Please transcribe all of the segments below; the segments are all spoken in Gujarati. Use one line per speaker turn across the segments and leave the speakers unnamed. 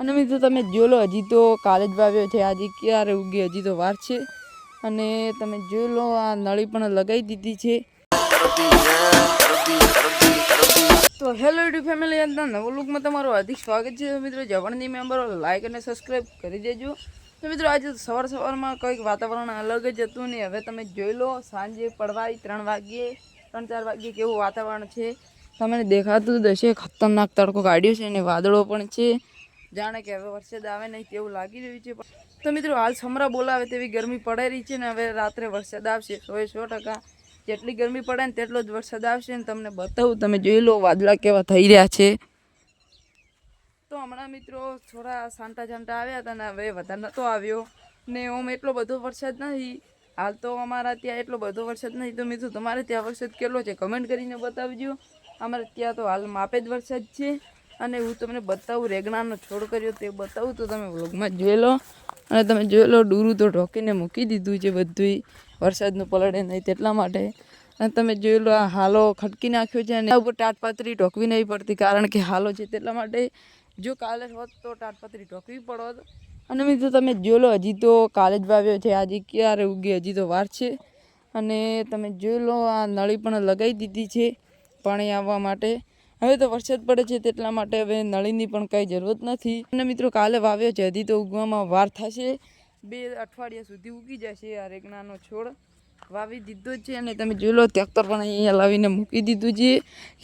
અને મિત્રો, તમે જોઈ લો, હજી તો કાલે જ વાવ્યો છે, આજે ક્યારે ઉગી, હજી તો વાર છે. અને તમે જોઈ લો, આ નળી પણ લગાવી દીધી છે. તો હેલો યુટ્યુબ ફેમિલી અંદર નવો લુકમાં તમારું હાર્દિક સ્વાગત છે. મિત્રો જવણની મેમ્બરો લાઇક અને સબસ્ક્રાઈબ કરી દેજો. તો મિત્રો, આજે સવાર સવારમાં કંઈક વાતાવરણ અલગ જ હતું ને, હવે તમે જોઈ લો, સાંજે પડવાય ત્રણ વાગ્યે, ત્રણ ચાર વાગ્યે કેવું વાતાવરણ છે. તમને દેખાતું જ હશે, ખતરનાક તડકો કાઢ્યો છે અને વાદળો પણ છે. જાણે કે હવે વરસાદ આવે નહીં તેવું લાગી રહ્યું છે. તો મિત્રો, હાલ સમરા બોલાવે તેવી ગરમી પડે રહી છે ને હવે રાત્રે વરસાદ આવશે. સો સો ટકા જેટલી ગરમી પડે ને તેટલો જ વરસાદ આવશે ને તમને બતાવું, તમે જોઈ લો વાદળા કેવા થઈ રહ્યા છે. તો હમણાં મિત્રો થોડા સાંટા ઝાંટા આવ્યા હતા ને હવે વધારે નહોતો આવ્યો ને ઓમ એટલો બધો વરસાદ નથી હાલ તો અમારા ત્યાં એટલો બધો વરસાદ નથી તો મિત્રો, તમારે ત્યાં વરસાદ કેટલો છે? કમેન્ટ કરીને બતાવજો. અમારે ત્યાં તો હાલ માપે જ વરસાદ છે. અને હું તમને બતાવું, રેગણાનો છોડ કર્યો તે બતાવું, તો તમે વ્લોગમાં જોઈ લો. અને તમે જોઈ લો ડૂરું તો ઢોકીને મૂકી દીધું છે બધુંય, વરસાદનું પલળે નહીં તેટલા માટે. અને તમે જોઈ લો, આ હાલો ખટકી નાખ્યો છે અને ઉપર ટાટપાતરી ઢોકવી નહીં પડતી, કારણ કે હાલો છે તેટલા માટે. જો કાલે હોત તો ટાટપાતરી ઢોકવી પડોત. અને મિત્રો તમે જોઈ લો, હજી તો કાલે જ વાવ્યો છે, આજે ક્યારે ઉગી, હજી તો વાર છે. અને તમે જોઈ લો, આ નળી પણ લગાવી દીધી છે, પાણી આવવા માટે. હવે તો વરસાદ પડે છે તેટલા માટે હવે નળીની પણ કાંઈ જરૂરત નથી. અને મિત્રો, કાલે વાવ્યો છે હજી તો ઉગવામાં વાર થશે. બે અઠવાડિયા સુધી ઉગી જશે આ રેગણાનો છોડ. વાવી દીધો છે અને તમે જોઈ લો, ટ્રેક્ટર પણ અહીંયા લાવીને મૂકી દીધું છે.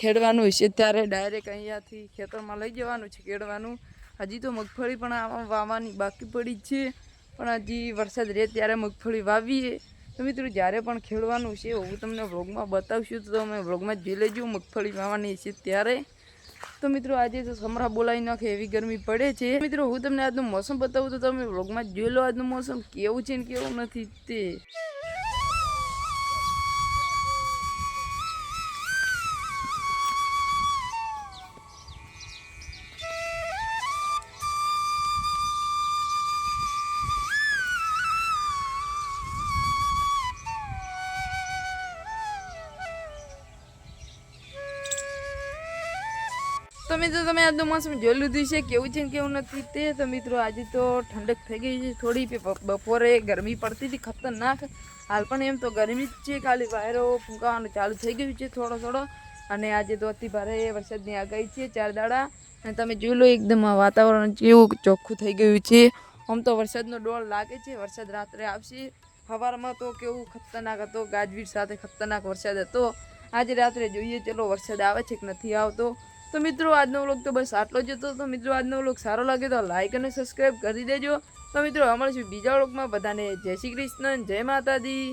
ખેડવાનું હશે ત્યારે ડાયરેક્ટ અહીંયાથી ખેતરમાં લઈ જવાનું છે ખેડવાનું. હજી તો મગફળી પણ વાવવાની બાકી પડી જ છે. પણ હજી વરસાદ રહે ત્યારે મગફળી વાવીએ. તો મિત્રો, જ્યારે પણ ખેડવાનું છે હું તમને વ્લોગમાં બતાવશું, તો તમે વ્લોગમાં જોઈ લેજો, મગફળી વાવવાની છે ત્યારે. તો મિત્રો, આજે તો સમરા બોલાવી નાખે, એવી ગરમી પડે છે. મિત્રો, હું તમને આજનું મોસમ બતાવું, તો તમે વ્લોગમાં જોઈ લો આજનું મોસમ, કેવું છે ને કેવું નથી તે. તો તમે આજનું મોસમ જોઈ લીધું છે, કેવું છે ને કેવું નથી તે તો મિત્રો આજે તો ઠંડક થઈ ગઈ છે, થોડી બપોરે ગરમી પડતી હતી, ખતરનાક. હાલ પણ એમ તો ગરમી જ છે, ખાલી વાયરો ફૂંકાવાનું ચાલુ થઈ ગયું છે થોડો થોડો. અને આજે તો અતિ ભારે વરસાદની આગાહી છે, ચાર દાડા. અને તમે જોઈ લો એકદમ આ વાતાવરણ કેવું ચોખ્ખું થઈ ગયું છે. આમ તો વરસાદનો ડોળ લાગે છે, વરસાદ રાત્રે આવશે. સવારમાં તો કેવું ખતરનાક હતો, ગાજવીજ સાથે ખતરનાક વરસાદ હતો. આજે રાત્રે જોઈએ ચલો વરસાદ આવે છે કે નથી આવતો. તો મિત્રો, આજનો વ્લોગ તો બસ આટલો જ હતો. તો મિત્રો, આજનો વ્લોગ સારો લાગે તો લાઇક અને સબસ્ક્રાઈબ કરી દેજો. તો મિત્રો મળશું બીજા વ્લોગમાં બધાને જય શ્રી કૃષ્ણ, જય માતાજી.